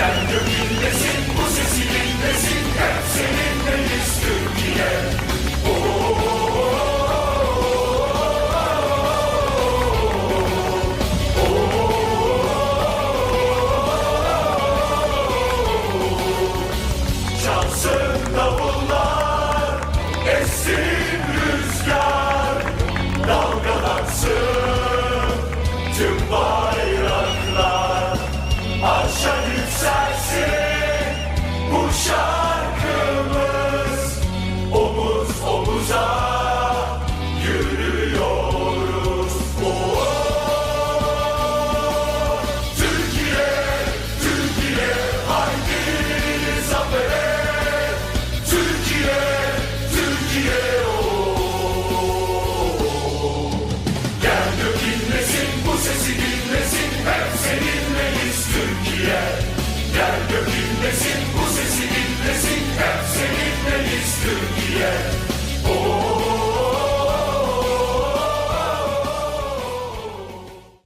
Gel gök inlesin bu sesi dinlesin hep seninleyiz Türkiye Çalsın davullar, essin rüzgar, dalgalansın tüm bayraklar. sesi dinlesin hep seninleyiz Türkiye. Gel gök inlesin bu